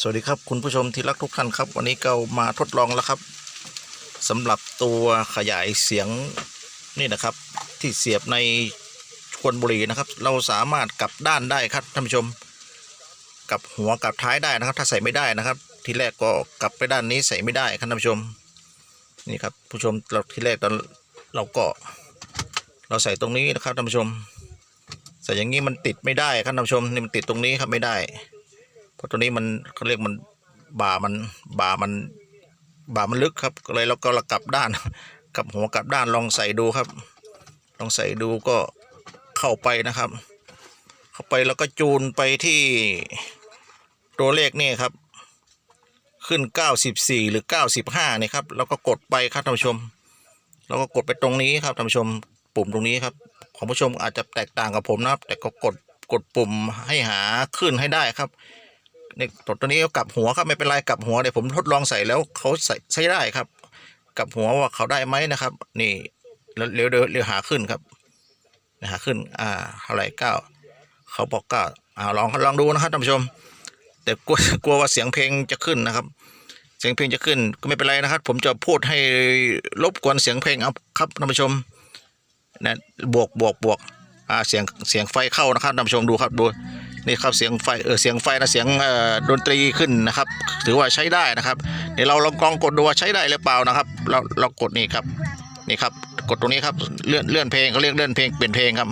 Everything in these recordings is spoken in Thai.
สวัสดีครับคุณผู้ชมที่รักทุกท่านครับ วันนี้ก็มาทดลองแล้วครับสำหรับตัวขยายเสียงนี่นะครับ ที่เสียบในควนบุรีนะครับ เราสามารถกลับด้านได้ครับท่านผู้ชมกลับหัวกลับท้ายได้นะครับ ถ้าใส่ไม่ได้นะครับ ทีแรกก็กลับไปด้านนี้ใส่ไม่ได้ครับท่านผู้ชมนี่ครับผู้ชมเราทีแรกตอนเราก็ เราใส่ตรงนี้นะครับท่านผู้ชม ใส่อย่างนี้มันติดไม่ได้ครับท่านผู้ชมนี่มันติดตรงนี้ครับไม่ได้ เพราะตัวนี้มันเขาเรียกมันบ่ามันบ่ามันบ่ามันลึกครับก็เลยเราก็กลับด้านกลับหัวกลับด้านลองใส่ดูครับ ลองใส่ดูก็เข้าไปนะครับ เข้าไปแล้วก็จูนไปที่ตัวเลขนี่ครับ ขึ้น 94 หรือ 95นี่ครับแล้วก็กดไปครับท่านผู้ชม แล้วก็กดไปตรงนี้ครับท่านผู้ชมปุ่มตรงนี้ครับของผู้ชมอาจจะแตกต่างกับผมนะครับ แต่ก็กดกดปุ่มให้หาขึ้นให้ได้ครับ นี่ตัวนี้กลับหัวครับไม่เป็นไรกลับหัวเดี๋ยวผมทดลองใส่แล้วเขาใส่ใช้ได้ครับ กลับหัวว่าเขาได้ไหมนะครับ นี่แล้วเร็วเร็วเร็วหาขึ้นครับหาขึ้น อ่าเท่าไรเก้าเขาบอกเก้าอ่าลองลองดูนะครับท่านผู้ชม แต่กลัวกลัวว่าเสียงเพลงจะขึ้นนะครับ เสียงเพลงจะขึ้นก็ไม่เป็นไรนะครับ ผมจะพูดให้รบกวนเสียงเพลงเอาครับท่านผู้ชมนะบวกบวกบวกอ่าเสียงเสียงไฟเข้านะครับท่านผู้ชมดูครับดู นี่ครับเสียงไฟเออเสียงไฟนะเสียงดนตรีขึ้นนะครับ ถือว่าใช้ได้นะครับเดี๋ยวเราลองกองกดดูว่าใช้ได้หรือเปล่านะครับเราเรากดนี่ครับนี่ครับกดตรงนี้ครับเลื่อนเลื่อนเพลงเขาเรียกเลื่อนเพลงเปลี่ยนเพลงครับ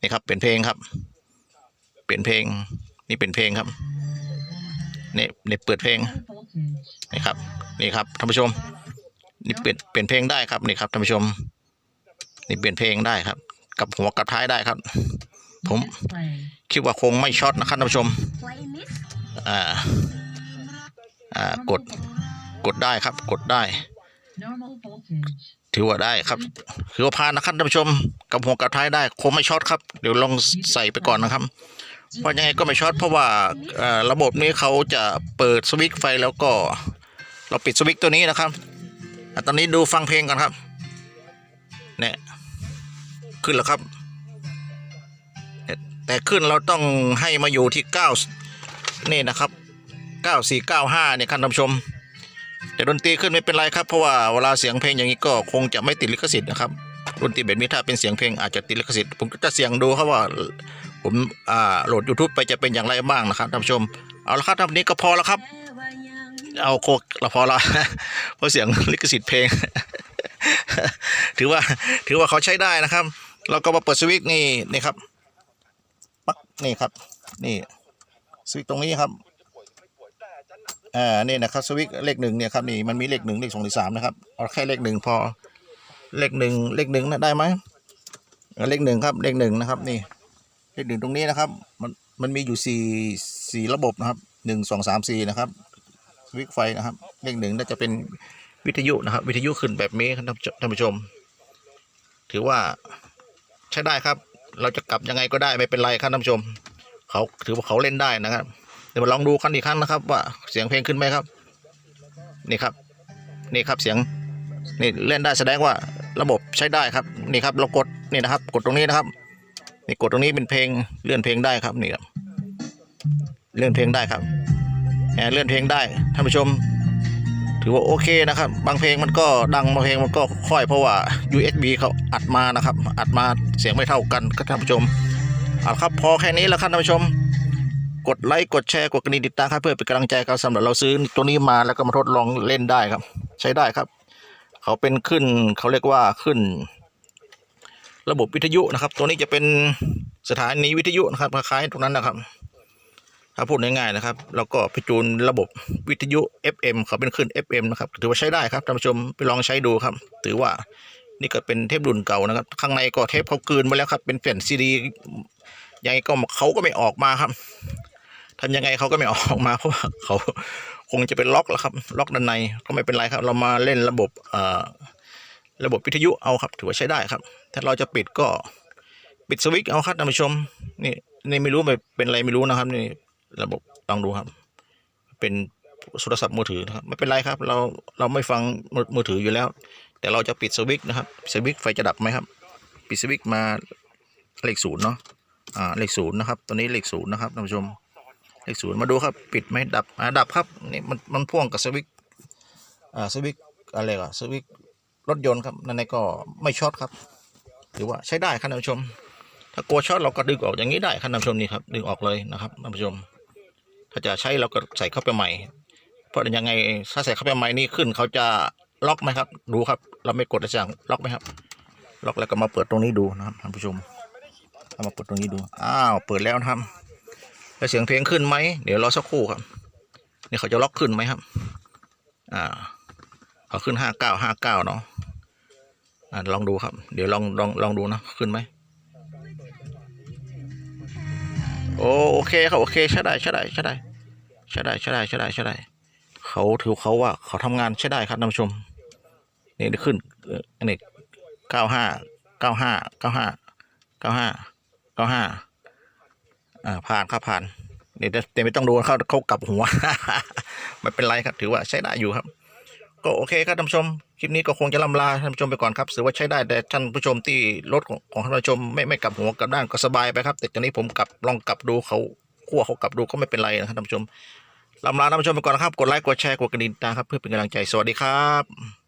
นี่ครับเปลี่ยนเพลงครับ เปลี่ยนเพลงนี่เปลี่ยนเพลงครับนี่นี่เปิดเพลงนี่ครับนี่ครับท่านผู้ชมนี่เปลี่ยนเปลี่ยนเพลงได้ครับนี่ครับท่านผู้ชม นี่เปลี่ยนเพลงได้ครับกลับหัวกลับท้ายได้ครับ ผม คิดว่าคงไม่ช็อตนะครับท่านผู้ชมอ่าอ่ากดกดได้ครับกดได้ ถือว่าได้ครับถือว่าผ่านนะครับท่านผู้ชม กับหัวกับท้ายได้คงไม่ช็อตครับเดี๋ยวลองใส่ไปก่อนนะครับเพราะยังไงก็ไม่ช็อตเพราะว่าเอ่อระบบนี้เขาจะเปิดสวิตช์ไฟแล้วก็ เราปิดสวิตช์ตัวนี้นะครับอะตอนนี้ดูฟังเพลงก่อนครับเนี่ยขึ้นแล้วครับ แต่ขึ้นเราต้องให้มาอยู่ที่เก้านี่นะครับเก้าสี่เก้าห้าเนี่ยครับท่านผู้ชม แต่ดนตรีขึ้นไม่เป็นไรครับเพราะว่าเวลาเสียงเพลงอย่างนี้ก็คงจะไม่ติดลิขสิทธิ์นะครับดนตรีแบบนี้ถ้าเป็นเสียงเพลงอาจจะติดลิขสิทธิ์ผมก็จะเสียงดูครับว่าผมอ่าโหลด YouTube ไปจะเป็นอย่างไรบ้างนะครับท่านผู้ชมเอาละครับท่านนี้ก็พอแล้วครับ เอาโคกเราพอละเพราะเสียงลิขสิทธิ์เพลง ถือว่าถือว่าเขาใช้ได้นะครับ เราก็มาเปิดสวิตช์นี่นี่ครับ นี่ครับ นี่สวิตตรงนี้ครับอ่านี่นะครับสวิตเลขหนึ่งเนี่ยครับนี่มันมีเลขหนึ่งเลขสองเลขสามนะครับเอาแค่เลขหนึ่งพอเลขหนึ่งเลขหนึ่งนะได้ไหมเลขหนึ่งครับเลขหนึ่งนะครับนี่เลขหนึ่งตรงนี้นะครับ มันมันมีอยู่สี่สี่ระบบนะครับหนึ่งสองสามสี่นะครับสวิตไฟนะครับเลขหนึ่งน่าจะเป็นวิทยุนะครับ วิทยุขึ้นแบบนี้ครับท่านผู้ชม ถือว่าใช้ได้ครับ เราจะกลับยังไงก็ได้ไม่เป็นไรครับท่านผู้ชม เขาถือว่าเขาเล่นได้นะครับ เดี๋ยวมาลองดูกันอีกครั้งนะครับ ว่าเสียงเพลงขึ้นไหมครับ นี่ครับ นี่ครับเสียงนี่เล่นได้แสดงว่าระบบใช้ได้ครับนี่ครับ เรากดนี่นะครับ กดตรงนี้นะครับนี่กดตรงนี้เป็นเพลงเลื่อนเพลงได้ครับนี่ครับเลื่อนเพลงได้ครับแหมเลื่อนเพลงได้ท่านผู้ชม ถือว่าโอเคนะครับ บางเพลงมันก็ดังบางเพลงมันก็ค่อยเพราะว่า USB เขาอัดมานะครับ อัดมาเสียงไม่เท่ากันครับท่านผู้ชมเอาครับพอแค่นี้แล้วครับท่านผู้ชม กดไลค์กดแชร์กดกระดิ่งติดตามครับเพื่อเป็นกำลังใจครับสำหรับเราซื้อตัวนี้มาแล้วก็มาทดลองเล่นได้ครับ ใช้ได้ครับ เขาเป็นขึ้นเขาเรียกว่าขึ้น ระบบวิทยุนะครับ ตัวนี้จะเป็นสถานีวิทยุนะครับคล้ายๆตรงนั้นนะครับ ถ้าพูดง่ายๆนะครับแล้วก็ไปจูนระบบวิทยุ FM เขาเป็นขึ้น FM นะครับ ถือว่าใช้ได้ครับท่านผู้ชมไปลองใช้ดูครับ ถือว่านี่ก็เป็นเทปรุ่นเก่านะครับ ข้างในก็เทปเขากลืนไปแล้วครับ เป็นแผ่นซีดียังไงก็เขาก็ไม่ออกมาครับทำยังไงเขาก็ไม่ออกมาเพราะว่าเขาคงจะเป็นล็อกแล้วครับ ล็อกด้านในก็ไม่เป็นไรครับ เรามาเล่นระบบระบบวิทยุเอาครับ ถือว่าใช้ได้ครับ ถ้าเราจะปิดก็ปิดสวิตช์เอาครับท่านผู้ชมนี่นี่ไม่รู้เป็นอะไรไม่รู้นะครับนี่ ระบบลองดูครับ เป็นโทรศัพท์มือถือนะครับไม่เป็นไรครับ เราเราไม่ฟังมือมือถืออยู่แล้ว แต่เราจะปิดสวิตช์นะครับสวิตช์ไฟจะดับไหมครับ ปิดสวิตช์มาเลขศูนย์เนาะอ่าเลขศูนย์นะครับตัวนี้เลขศูนย์นะครับท่านผู้ชมเลขศูนย์มาดูครับปิดไหมดับอ่าดับครับนี่มันมันพ่วงกับสวิตช์อ่าสวิตช์อะไรก็สวิตช์รถยนต์ครับนั่นก็ไม่ช็อตครับถือว่าใช้ได้ครับท่านผู้ชม ถ้ากลัวช็อตเราก็ดึงออกอย่างนี้ได้ครับท่านผู้ชมนี่ครับดึงออกเลยนะครับท่านผู้ชม ถ้าจะใช้เราก็ใส่เข้าไปใหม่ เพราะยังไงถ้าใส่เข้าไปใหม่นี่ขึ้น เขาจะล็อกไหมครับ ดูครับ เราไม่กดจะสั่งล็อกไหมครับ ล็อกแล้วก็มาเปิดตรงนี้ดูนะครับท่านผู้ชมเอามาเปิดตรงนี้ดู อ้าว เปิดแล้วนะครับแล้วเสียงเพลงขึ้นไหม เดี๋ยวรอสักครู่ครับ นี่เขาจะล็อกขึ้นไหมครับ อ่า เขาขึ้นห้าเก้าห้าเก้าเนาะอ่าลองดูครับ เดี๋ยวลองลองลองดูนะ ขึ้นไหมโอโอเคครับโอเคใช้ได้ใช้ได้ใช้ได้ ใช้ได้ใช้ได้ใช้ได้ใช้ได้เขาถือเขาว่าเขาทำงานใช้ได้ครับท่านผู้ชม นี่ได้ขึ้นอันนี้เก้าห้าเก้าห้าเก้าห้าเก้าห้าเก้าห้าอ่าผ่านครับผ่านเดี๋ยแต่ไม่ต้องดูเขาเขากลับหัวไม่เป็นไรครับ ถือว่าใช้ได้อยู่ครับ ก็โอเคครับท่านผู้ชมคลิปนี้ก็คงจะลำลาท่านผู้ชมไปก่อนครับถือว่าใช้ได้แต่ท่านผู้ชมที่รถของของท่านผู้ชมไม่ไม่กลับหัวกลับด้านก็สบายไปครับ แต่ตอนนี้ผมกลับลองกลับดูเขาขั้วเขากลับดูก็ไม่เป็นไรนะครับท่านผู้ชม ลำลาท่านผู้ชมไปก่อนนะครับ กดไลค์ กดแชร์ กดกระดิ่งตามครับ เพื่อเป็นกำลังใจ สวัสดีครับ